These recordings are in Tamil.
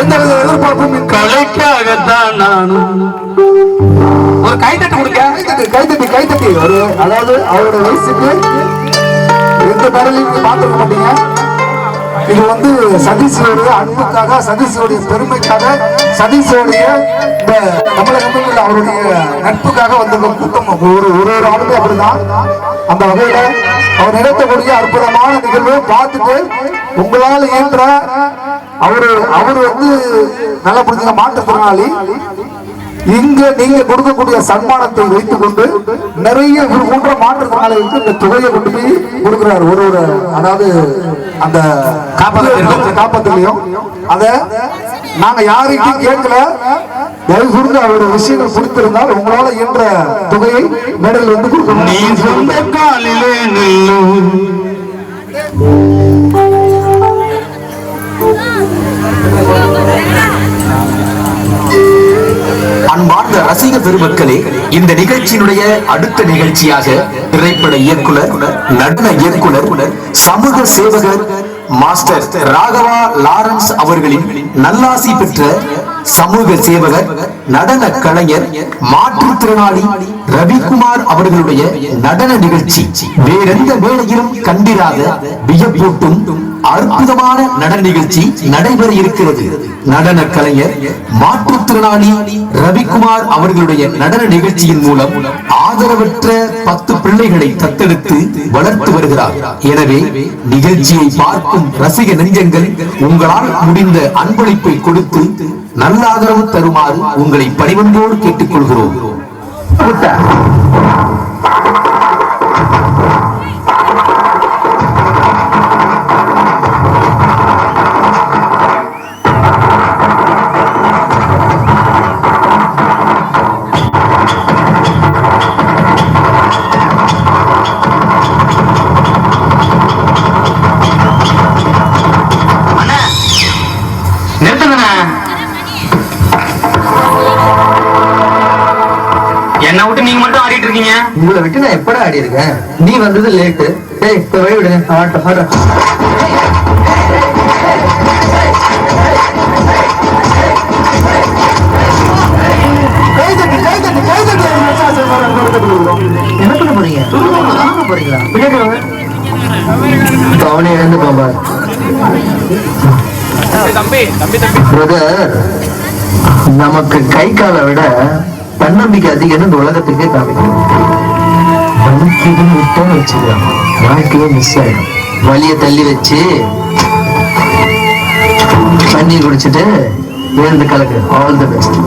எந்தவித எதிர்பார்ப்பும் கலைக்காகத்தான் நானும். ஒரு கைத்தட்டி கொடுங்க. கைத்தட்டி கைத்தட்டி கைத்தட்டி ஒரு அதாவது அவரோட வயசுக்கு எந்த பேரலையும் நீங்க பார்த்துருக்க மாட்டீங்க. இது வந்து சதீஷோடைய அன்புக்காக சதீஷோடைய பெருமைக்காக சதீஷோடைய இந்த தமிழகத்தில் அவருடைய நட்புக்காக வந்திருக்க கூட்டம். ஒரு ஒரு ஒரு ஆளுமே அப்படிதான். அந்த வகையில அவர் நிகழ்த்தக்கூடிய அற்புதமான நிகழ்வு பார்த்துட்டு உங்களால் இயன்ற அவரு அவர் வந்து நல்லா புரிஞ்சுக்க மாற்றுத்திறனாளி. இங்க நீங்க கொடுக்கக்கூடிய சன்மானத்தை வைத்துக் கொண்டு நிறைய போன்ற மாற்றுத்திறனாளிகளுக்கு இந்த தொகையை கொண்டு போய் கொடுக்கிறார். ஒரு ஒரு அதாவது அந்த காப்பகத்திலையும். அத நாங்க யாருக்கும் கேட்கல. தயவு கூர்ந்து அவருடைய விஷயங்கள் பிடித்திருந்தால் உங்களால இயன்ற தொகையை மேடையில் வந்து நீ கொடுக்கணும் சொந்த காலிலே நில்லும் அன்பார்ந்த ரசிக பெருமக்களே இந்த நிகழ்ச்சியினுடைய அடுத்த நிகழ்ச்சியாக திரைப்பட இயக்குனர் நடன இயக்குனர் சமூக சேவகர் மாஸ்டர் ராகவா லாரன்ஸ் அவர்களின் நல்லாசி பெற்ற சமூக சேவகர் நடன கலைஞர் மாற்றுத்திறனாளி ரவிக்குமார் அவர்களுடைய நடன நிகழ்ச்சி. வேறெந்த வேளையிலும் கண்டிராத வியப்பூட்டும் அற்புதமான நடன நிகழ்ச்சி நடைபெற இருக்கிறது. நடன கலைஞர் மாற்றுத்திறனாளி ரவிக்குமார் அவர்களுடைய நடன நிகழ்ச்சியின் மூலம் ஆதரவற்ற பத்து பிள்ளைகளை தத்தெடுத்து வளர்த்து வருகிறார். எனவே நிகழ்ச்சியை பார்க்கும் ரசிக நெஞ்சங்கள் உங்களால் முடிந்த அன்பளிப்பை கொடுத்து நல்ல ஆதரவு தருமாறு உங்களை கேட்டுக் கேட்டுக்கொள்கிறோம். என்ன விட்டு நீங்க மட்டும் ஆடிட்டு இருக்கீங்க? உங்களை விட்டு நான் எப்படா ஆடி இருக்கேன் நீ வந்தது லேட்டு டேய் இப்ப வை விடுங்க ஆட்டம் ஆட்டம் என்ன பண்ண போறீங்க? போறீங்களா? அவனே இழந்து போம்பார். நமக்கு கை காலை விட தன்னம்பிக்கை அதிகம் இந்த உலகத்துக்கே காமிக்கும் வலிக்குதுன்னு விட்டோம்னு வச்சுக்கலாம் வாழ்க்கையே மிஸ் ஆயிடும். வலியை தள்ளி வச்சு தண்ணீர் குடிச்சிட்டு எழுந்து கலக்கு. ஆல் தி பெஸ்ட்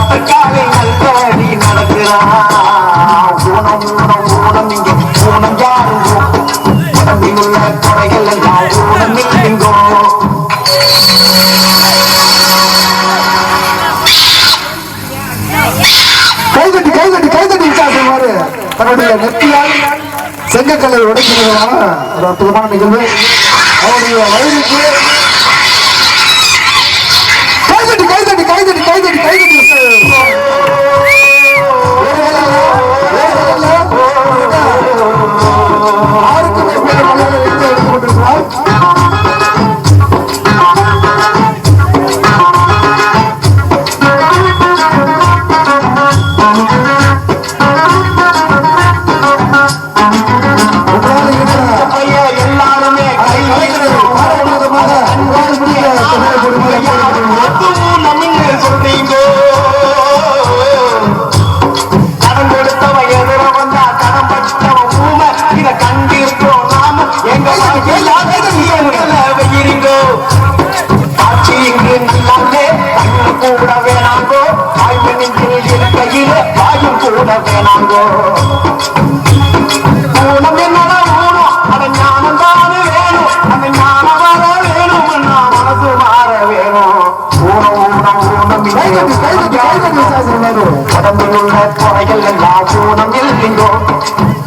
பக்தக்காவே நல்கழி நடக்கிறான் ஊனம் ஊனம் ஊனம் இங்கே. ஊனம் யாரும் உடம்பில் உள்ள செங்கக்கலை உடைக்கிறதான ஒரு அற்புதமான நிகழ்வு. அவருடைய வயதுக்கு கடம்பிலுள்ள துறைகள் எல்லாம் ஊனம் இல்லைங்கோ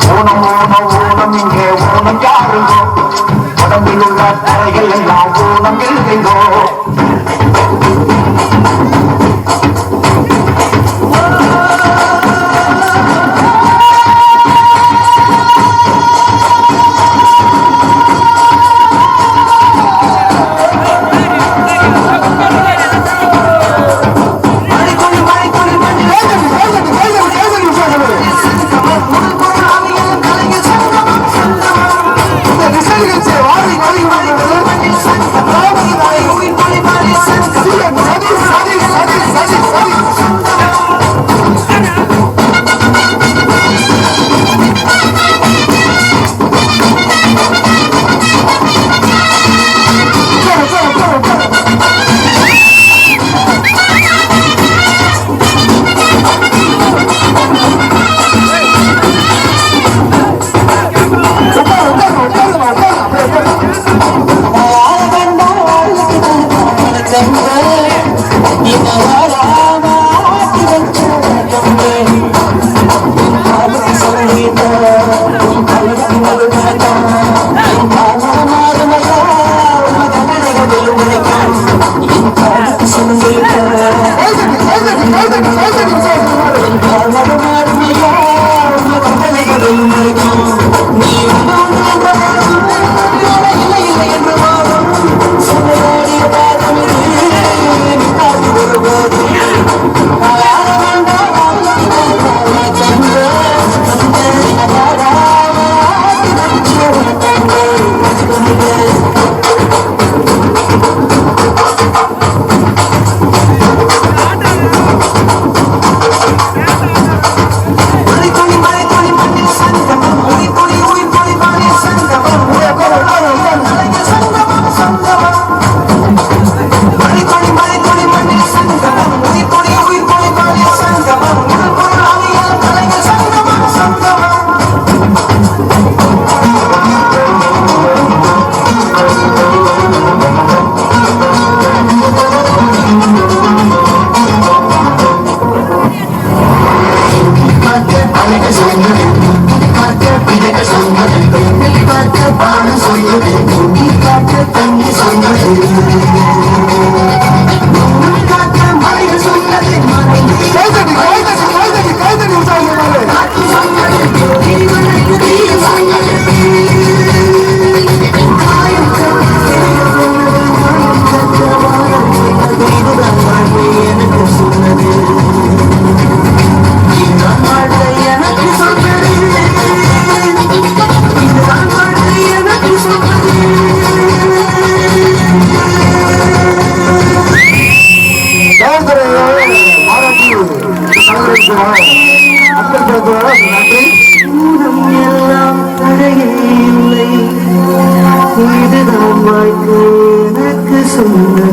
ஊனம் ஊனம் ஊனம் இங்கே ஊனம் யாருங்கோ? கடம்பிலுள்ள துறைகள் எல்லாம் ஊனம் இல்லைங்கோ Thank you.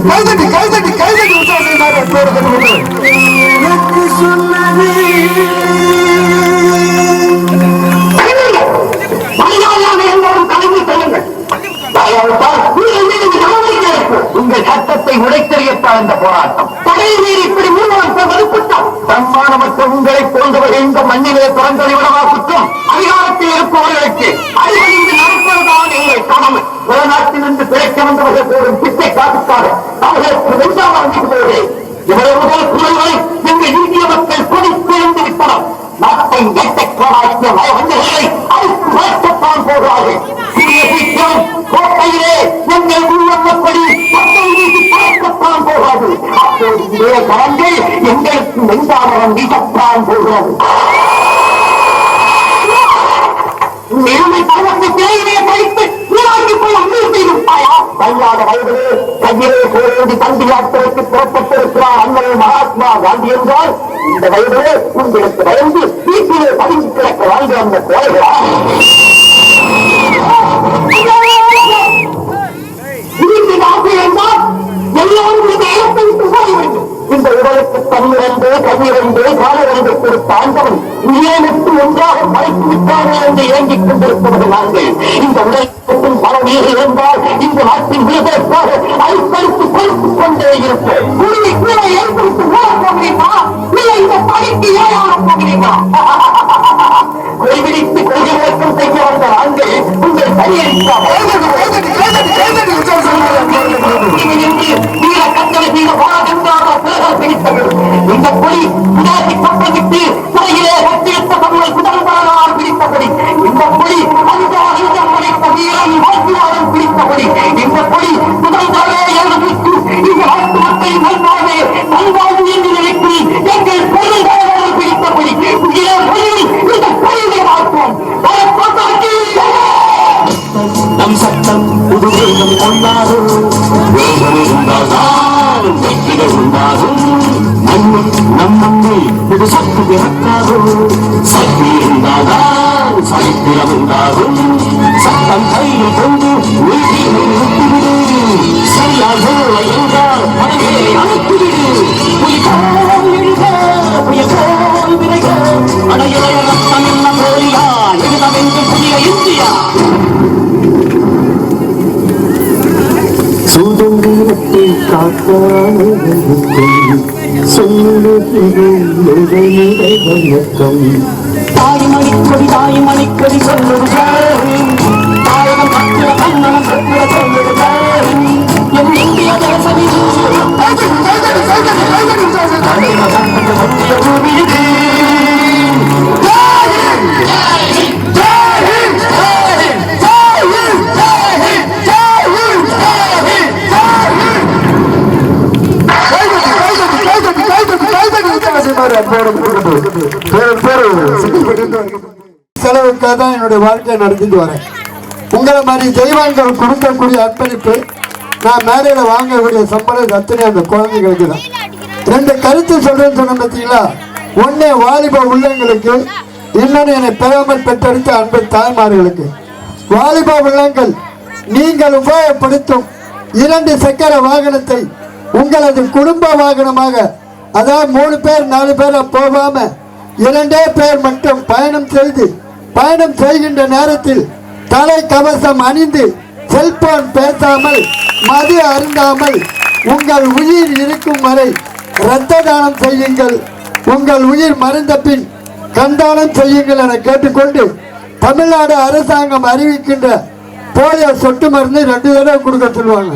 கைதடி கைதடி உங்களை போன்றவர்கள் இந்த மண்ணிலே பிறந்ததை விடவா குற்றம் அதிகாரத்தில் இருப்பவர்களுக்கு அறிவறிந்து நடப்பதுதான் எங்கள் கடமை. வெளிநாட்டிலிருந்து பிழைக்க வந்தவர்கள் போடும் பிச்சை காட்டுக்காக அவர்களுக்கு வெஞ்சாமல் போகிறேன் இவரை முதல் குரல்களை இந்த இந்திய மக்கள் கொடித்தெழுந்து விட்டனர். நாட்டை எட்டக்கோடாக்கிய நயவஞ்சர்களை அழித்து வளர்க்கத்தான் போகிறார்கள். சிறிய சீக்கிரம் கோட்டையிலே எங்கள் இதே கரங்கள் எங்களுக்கு மென்றாமரம் வீசத்தான் போகிறது எருமை பருவத்தை நீராடி போய் அன்பு செய்திருப்பாயா வல்லாத வயதிலே கையிலே போரேந்தி தந்தி யாத்திரைக்கு புறப்பட்டிருக்கிறார் அண்ணன் மகாத்மா காந்தி என்றால் இந்த வயதிலே உங்களுக்கு பயந்து வீட்டிலே பதுங்கி கிடக்க வாழ்ந்து வந்த கோழைகளா? இந்த இந்த உடலுக்கு தன்னிரண்டு கண்ணிரண்டு காலிரண்டு கொடுத்த ஆண்டவன் ஏனுக்கு ஒன்றாக மறைத்து விட்டாரே என்று ஏங்கிக் கொண்டிருப்பவர்கள் நாங்கள் இந்த உடலுக்கும் பல இருந்தால் இந்த நாட்டின் விடுதலைக்காக அழுத்தழுத்து கொடுத்துக் கொண்டே இருப்போம் குருவி ஏற்படுத்தி இல்லை இந்த பணிக்கு ஏழாக போகிறீர்களா கொள்விடித்து கொள்கை விளக்கம் செய்ய வந்த நாங்கள் உங்கள் கையெழுத்தாக வீர கட்டளை செய்த போராட்டங்களாக ಬಂದಾರು ನಮ್ಮ ನಮ್ಮನ್ನೇ ಇದು ಸತ್ತಿಗೆ ಹತ್ತಾರು ಸತ್ತಿಯಿಂದಾದ ಸಾಹಿತ್ಯ ಬಂದಾರು ಸತ್ತಂತೈಲಿ ಬಂದು ನೀಡಿ ಹುಟ್ಟಿಬಿಡಿ ಸರಿಯಾದ சுதந்திரத்தை காத்தாலும் சொல்லுடைய வணக்கம் தாய்மணி கொடி தாய்மணி கொடி சொல்லுது தாயகம் பத்திர கண்ணனம் பத்திர சொல்லுது என் இந்திய தேசம் இது செலவுக்காக தான் என்னுடைய வாழ்க்கையை நடத்திட்டு வரேன். உங்களை மாதிரி தெய்வங்கள் கொடுக்கக்கூடிய அர்ப்பணிப்பு நான் மேடையில் வாங்கக்கூடிய சம்பளம் அத்தனை அந்த குழந்தைகளுக்கு தான். ரெண்டு கருத்து சொல்றேன்னு சொன்ன பார்த்தீங்களா ஒன்னே வாலிப உள்ளங்களுக்கு இன்னொன்று என்னை பெறாமல் பெற்றெடுத்த அன்பு தாய்மார்களுக்கு. வாலிப உள்ளங்கள் நீங்கள் உபயோகப்படுத்தும் இரண்டு சக்கர வாகனத்தை உங்களது குடும்ப வாகனமாக அதாவது மூணு பேர் நாலு பேர் போகாம இரண்டே பேர் மட்டும் பயணம் செய்து பயணம் செய்கின்ற நேரத்தில் தலை கவசம் அணிந்து செல்போன் பேசாமல் மது அருந்தாமல் உங்கள் உயிர் இருக்கும் வரை இரத்த தானம் செய்யுங்கள். உங்கள் உயிர் மறைந்த பின் கண்தானம் செய்யுங்கள் என கேட்டுக்கொண்டு தமிழ்நாடு அரசாங்கம் அறிவிக்கின்ற போலியோ சொட்டு மருந்து ரெண்டு தடவை கொடுக்க சொல்லுவாங்க.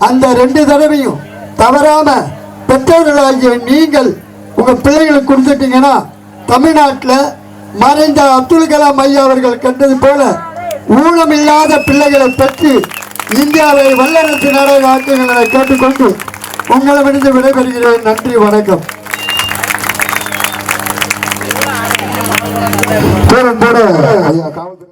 அந்த ரெண்டு தடவையும் தவறாமல் பெற்றோர்களாகிய நீங்கள் உங்கள் பிள்ளைகளுக்கு கொடுத்துட்டீங்கன்னா தமிழ்நாட்டில் மறைந்த அப்துல் கலாம் ஐயா அவர்கள் கண்டது போல ஊனமில்லாத பிள்ளைகளை பெற்று இந்தியாவை வல்லரசு நாடாக ஆக்குங்கள் கேட்டுக்கொண்டு உங்களை உங்களிடமிருந்து விடைபெறுகிறேன். நன்றி வணக்கம். காவல்துறை